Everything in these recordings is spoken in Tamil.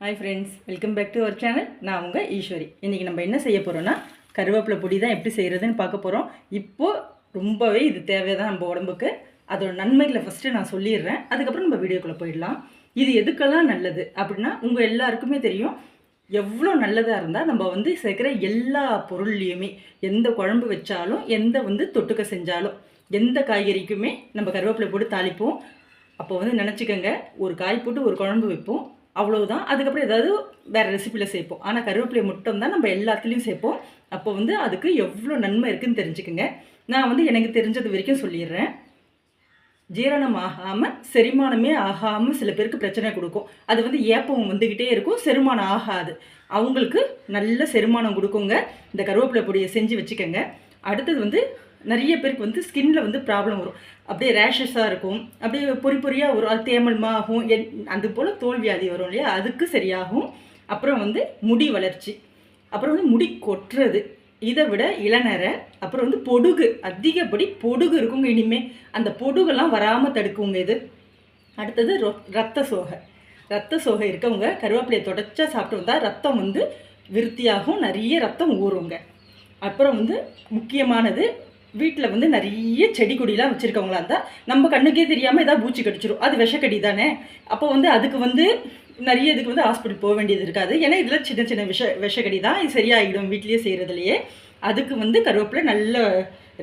Hi friends welcome back to our channel நான் உங்கள் ஈஸ்வரி. இன்றைக்கி நம்ம என்ன செய்ய போகிறோன்னா கருவேப்பிலை பொடி தான் எப்படி செய்கிறதுன்னு பார்க்க போகிறோம் இப்போது ரொம்பவே இது தேவைதான் நம்ம உடம்புக்கு. அதோட நன்மைகளை ஃபஸ்ட்டு நான் சொல்லிடுறேன். அதுக்கப்புறம் நம்ம வீடியோக்குள்ளே போயிடலாம். இது எதுக்கெல்லாம் நல்லது அப்படின்னா உங்கள் எல்லாருக்குமே தெரியும். எவ்வளோ நல்லதாக இருந்தால் நம்ம வந்து சேர்க்குற எல்லா பொருள்லேயுமே எந்த குழம்பு வச்சாலும் எந்த வந்து தொட்டுக்க செஞ்சாலும் எந்த காய்கறிக்குமே நம்ம கருவேப்பிலை போட்டு தாளிப்போம். அப்போ வந்து நினச்சிக்கோங்க ஒரு காய் போட்டு ஒரு குழம்பு வைப்போம். அவ்வளோதான் அதுக்கப்புறம் ஏதாவது வேறு ரெசிப்பியில் சேர்ப்போம். ஆனால் கருவேப்பிலை மட்டும் தான் நம்ம எல்லாத்துலேயும் சேர்ப்போம். அப்போ வந்து அதுக்கு எவ்வளோ நன்மை இருக்குதுன்னு தெரிஞ்சுக்கோங்க. நான் வந்து எனக்கு தெரிஞ்சது வரைக்கும் சொல்லிடுறேன். ஜீரணம் ஆகாமல் செரிமானமே ஆகாமல் சில பேருக்கு பிரச்சனை கொடுக்கும். அது வந்து ஏப்பம் வந்துக்கிட்டே இருக்கும். செரிமானம் ஆகாது. அவங்களுக்கு நல்ல செரிமானம் கொடுக்குங்க. இந்த கருவேப்பிலை பொடியை செஞ்சு வச்சுக்கோங்க. அடுத்தது வந்து நிறைய பேருக்கு வந்து ஸ்கின்ல வந்து ப்ராப்ளம் வரும். அப்படியே ரேஷஸாக இருக்கும். அப்படியே பொறி பொறியாக வரும் அது தேமல்மா ஆகும் என் அது போல் தோல் வியாதி வரும் இல்லையா? அதுக்கு சரியாகும். அப்புறம் வந்து முடி வளர்ச்சி. அப்புறம் வந்து முடி கொட்டுறது. இதை விட இளநரை அப்புறம் வந்து பொடுகு. அதிகப்படி பொடுகு இருக்குங்க இனிமே. அந்த பொடுகெல்லாம் வராமல் தடுக்குங்க இது. அடுத்தது ரொ ரத்த சோகை. ரத்த சோகை இருக்கவங்க கருவேப்பிலையை தொடச்சா சாப்பிட்டு வந்தால் ரத்தம் வந்து விருத்தியாகும். நிறைய ரத்தம் ஊறுங்க. அப்புறம் வந்து முக்கியமானது வீட்டில் வந்து நிறைய செடி கொடிலாம் வச்சுருக்கவங்களா இருந்தால் நம்ம கண்ணுக்கே தெரியாமல் ஏதாவது பூச்சி கடிச்சிரும். அது விஷக்கடி தானே? அப்போ வந்து அதுக்கு வந்து நிறைய இதுக்கு வந்து ஹாஸ்பிட்டல் போக வேண்டியது இருக்காது. ஏன்னா இதில் சின்ன சின்ன விஷ விஷக்கடி தான். இது சரியாகிடும் வீட்லேயே செய்கிறதுலையே அதுக்கு வந்து கருவேப்பிலை நல்ல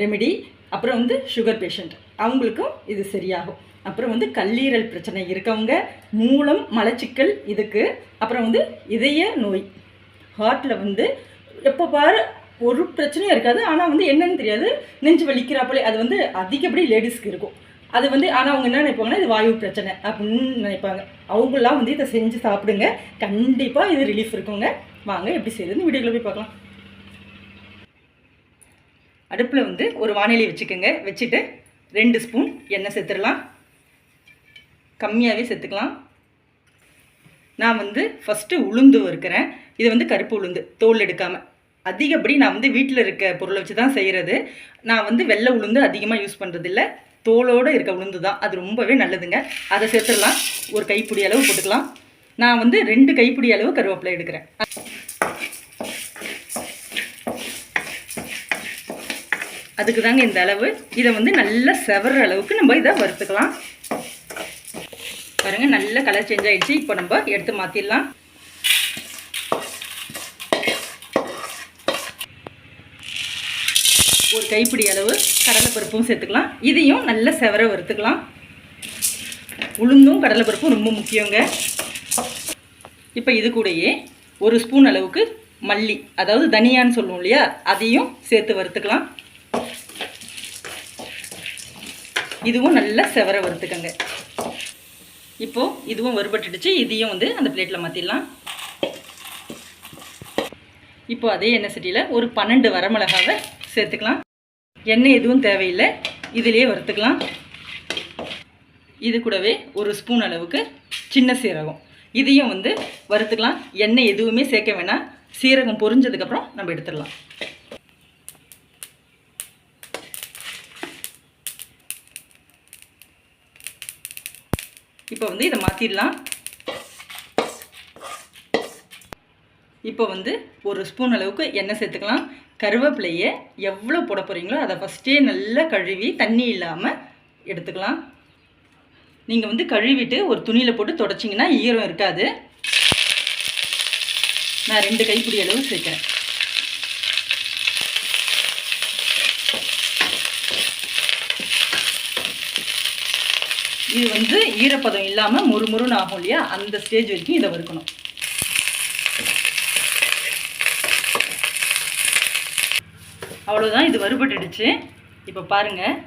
ரெமெடி அப்புறம் வந்து சுகர் பேஷண்ட் அவங்களுக்கும் இது சரியாகும். அப்புறம் வந்து கல்லீரல் பிரச்சனை இருக்கவங்க மூலம் மலச்சிக்கல் இதுக்கு. அப்புறம் வந்து இதய நோய். ஹார்ட்டில் வந்து எப்போ பாரு ஒரு பிரச்சனையும் இருக்காது. ஆனால் வந்து என்னன்னு தெரியாது. நெஞ்சு வலிக்கிறாப்போலே. அது வந்து அதிகப்படி லேடிஸ்க்கு இருக்கும். அது வந்து ஆனால் அவங்க என்ன நினைப்பாங்கன்னா இது வாயு பிரச்சனை அப்படின்னு நினைப்பாங்க. அவங்களாம் வந்து இதை செஞ்சு சாப்பிடுங்க. கண்டிப்பாக இது ரிலீஃப் இருக்குங்க. வாங்க எப்படி செய்யுதுன்னு வீடியோவில் போய் பார்க்கலாம். அடுப்பில் வந்து ஒரு வானிலை வச்சுக்கோங்க. வச்சுட்டு ரெண்டு ஸ்பூன் எண்ணெய் சேர்த்துடலாம். கம்மியாகவே சேர்த்துக்கலாம். நான் வந்து ஃபஸ்ட்டு உளுந்து வறுக்கிறேன். இது வந்து கருப்பு உளுந்து. தோல் எடுக்காமல் அதிகப்படி நான் வந்து வீட்டில் இருக்க பொருளை வச்சு தான் செய்கிறது நான் வந்து வெள்ளை உளுந்து அதிகமாக யூஸ் பண்ணுறதில்ல தோலோடு இருக்க உளுந்து தான் அது ரொம்பவே நல்லதுங்க. அதை சேர்த்துடலாம். ஒரு கைப்பிடி அளவு போட்டுக்கலாம். நான் வந்து ரெண்டு கைப்பிடி அளவு கருவேப்பிலை எடுக்கிறேன். அதுக்கு தாங்க இந்த அளவு. இதை வந்து நல்லா செவர்ற அளவுக்கு நம்ம இதை வறுத்துக்கலாம். பாருங்கள் நல்ல கலர் சேஞ்ச் ஆயிடுச்சு. இப்போ நம்ம எடுத்து மாற்றிடலாம் ஒரு கைப்பிடி அளவு கடலைப்பருப்பும் சேர்த்துக்கலாம். இதையும் நல்லா செவர வறுத்துக்கலாம். உளுந்தும் கடலைப்பருப்பும் ரொம்ப முக்கியங்க. இப்போ இது கூடயே ஒரு ஸ்பூன் அளவுக்கு மல்லி அதாவது தனியான்னு சொல்லுவோம் இல்லையா அதையும் சேர்த்து வறுத்துக்கலாம். இதுவும் நல்லா செவர வறுத்துக்கங்க. இப்போது இதுவும் வறுபட்டுடுச்சு இதையும் வந்து அந்த பிளேட்டில் மாற்றிடலாம் இப்போ அதே எண்ணெய் சட்டியில் ஒரு பன்னெண்டு வரமிளகாவை சேர்த்துக்கலாம். எண்ணெய் எதுவும் தேவையில்லை. இதிலே வறுத்துக்கலாம். இது கூடவே ஒரு ஸ்பூன் அளவுக்கு சின்ன சீரகம். இதையும் வந்து வறுத்துக்கலாம். எண்ணெய் எதுவுமே சேர்க்க வேணாம். சீரகம் பொரிஞ்சதுக்கப்புறம் நம்ம எடுத்துடலாம். இப்போ வந்து இதை மாற்றிடலாம் இப்போ வந்து ஒரு ஸ்பூன் அளவுக்கு எண்ணெய் சேர்த்துக்கலாம். கருவேப்பிலையை எவ்வளோ போட போகிறீங்களோ அதை ஃபஸ்ட்டே நல்லா கழுவி தண்ணி இல்லாமல் எடுத்துக்கலாம். நீங்கள் வந்து கழுவிட்டு ஒரு துணியில் போட்டு தொடச்சிங்கன்னா ஈரம் இருக்காது. நான் ரெண்டு கைப்பிடி அளவு சேர்க்குறேன் இது வந்து ஈரப்பதம் இல்லாமல் முறுமுறுன்னு ஆகும் இல்லையா? அந்த ஸ்டேஜ் வரைக்கும் இதை வறுக்கணும். அவ்வளோதான் இது வறுபட்டுடுச்சு. இப்போ பாருங்கள்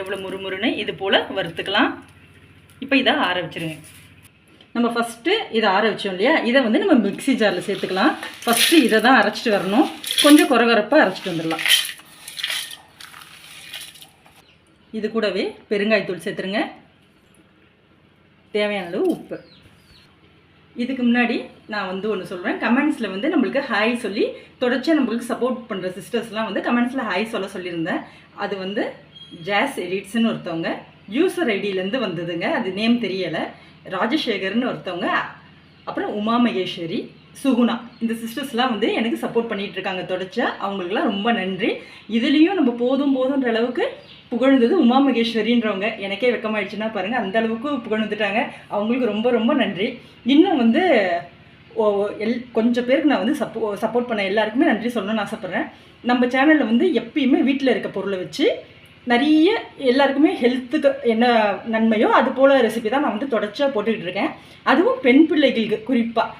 எவ்வளோ முறுமுறுன்னு இது போல் வறுத்துக்கலாம். இப்போ இதை ஆற வச்சுருங்க. நம்ம ஃபஸ்ட்டு இதை ஆற வச்சோம் இல்லையா? இதை வந்து நம்ம மிக்ஸி ஜாரில் சேர்த்துக்கலாம். ஃபஸ்ட்டு இதை தான் அரைச்சிட்டு வரணும். கொஞ்சம் குறகுறப்பாக அரைச்சிட்டு வந்துடலாம். இது கூடவே பெருங்காயத்தூள் சேர்த்துருங்க. தேவையான அளவு உப்பு. இதுக்கு முன்னாடி நான் வந்து ஒன்று சொல்கிறேன் கமெண்ட்ஸில் வந்து நம்மளுக்கு ஹாய் சொல்லி தொடர்ச்சியாக நம்மளுக்கு சப்போர்ட் பண்ணுற சிஸ்டர்ஸ்லாம் வந்து கமெண்ட்ஸில் ஹாய் சொல்ல சொல்லியிருந்தேன். அது வந்து ஜாஸ் எடிட்ஸ்னு ஒருத்தவங்க யூசர் ஐடியிலேருந்து வந்ததுங்க. அது நேம் தெரியலை. ராஜசேகர்னு ஒருத்தவங்க அப்புறம் உமா மகேஸ்வரி சுகுணா. இந்த சிஸ்டர்ஸ்லாம் வந்து எனக்கு சப்போர்ட் பண்ணிகிட்டு இருக்காங்க. தொடச்சா அவங்களுக்குலாம் ரொம்ப நன்றி. இதுலேயும் நம்ம போதும் போதுன்ற அளவுக்கு புகழ்ந்தது உமா மகேஸ்வரின்றவங்க. எனக்கே வெக்கமாயிடுச்சுன்னா பாருங்கள் அந்த அளவுக்கு புகழ்ந்துட்டாங்க. அவங்களுக்கு ரொம்ப ரொம்ப நன்றி. இன்னும் வந்து எல் கொஞ்சம் பேருக்கு நான் வந்து சப்போ சப்போர்ட் பண்ண எல்லாருக்குமே நன்றி சொல்லணும்னு ஆசைப்பட்றேன். நம்ம சேனலில் வந்து எப்பயுமே வீட்டில் இருக்க பொருளை வச்சு நிறைய எல்லாருக்குமே ஹெல்த்துக்கு என்ன நன்மையோ அது போல் ரெசிபி தான் நான் வந்து தொடர்ச்சியாக போட்டுக்கிட்டு இருக்கேன். அதுவும் பெண் பிள்ளைகளுக்கு குறிப்பாக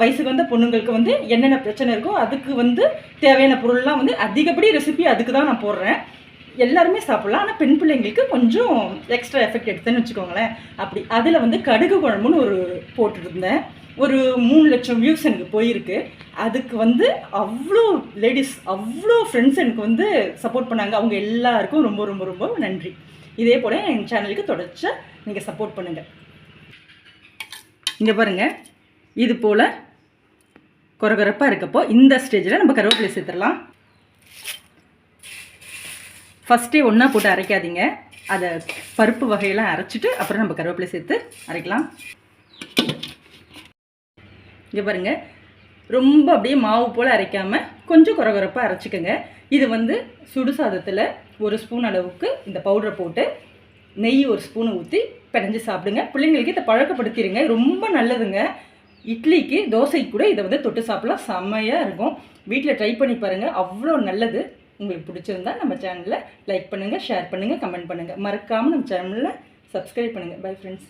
வயசுக்கு வந்த பொண்ணுங்களுக்கு வந்து என்னென்ன பிரச்சனை இருக்கோ அதுக்கு வந்து தேவையான பொருள்லாம் வந்து அதிகப்படி ரெசிபி அதுக்கு தான் நான் போடுறேன். எல்லாருமே சாப்பிட்லாம். ஆனால் பெண் பிள்ளைங்களுக்கு கொஞ்சம் எக்ஸ்ட்ரா எஃபெக்ட் எடுத்தேன்னு வச்சுக்கோங்களேன். அப்படி. அதில் வந்து கடுகு குழம்புன்னு ஒரு போட்டுருந்தேன். ஒரு மூணு லட்சம் வியூஸ் எனக்கு போயிருக்கு. அதுக்கு வந்து அவ்வளோ லேடிஸ் அவ்வளோ ஃப்ரெண்ட்ஸ் எனக்கு வந்து சப்போர்ட் பண்ணாங்க. அவங்க எல்லாருக்கும் ரொம்ப ரொம்ப ரொம்ப நன்றி. இதே போல் என் சேனலுக்கு தொடர்ச்சியாக நீங்கள் சப்போர்ட் பண்ணுங்கள் இங்கே பாருங்கள் இது போல் குறகுறப்பாக இருக்கப்போ இந்த ஸ்டேஜில் நம்ம கருவேப்பிலை சேர்த்துடலாம். ஃபஸ்ட்டே ஒன்றா போட்டு அரைக்காதீங்க. அதை பருப்பு வகையெல்லாம் அரைச்சிட்டு அப்புறம் நம்ம கருவேப்பிலை சேர்த்து அரைக்கலாம். இங்கே பாருங்கள் ரொம்ப அப்படியே மாவு போல் அரைக்காமல் கொஞ்சம் குறகுறப்பாக அரைச்சிக்கோங்க. இது வந்து சுடு சாதத்தில் ஒரு ஸ்பூன் அளவுக்கு இந்த பவுடரை போட்டு நெய் ஒரு ஸ்பூனை ஊற்றி பிணைஞ்சு சாப்பிடுங்க. பிள்ளைங்களுக்கு இதை பழக்கப்படுத்திடுங்க ரொம்ப நல்லதுங்க. இட்லிக்கு தோசைக்கு கூட இதை வந்து தொட்டு சாப்பிடலாம். செம்மையாக இருக்கும். வீட்டில் ட்ரை பண்ணி பாருங்கள் அவ்வளோ நல்லது. உங்களுக்கு பிடிச்சிருந்தா நம்ம சேனலில் லைக் பண்ணுங்கள் ஷேர் பண்ணுங்கள் கமெண்ட் பண்ணுங்கள் மறக்காமல் நம்ம சேனலில் சப்ஸ்கிரைப் பண்ணுங்கள் பை ஃப்ரெண்ட்ஸ்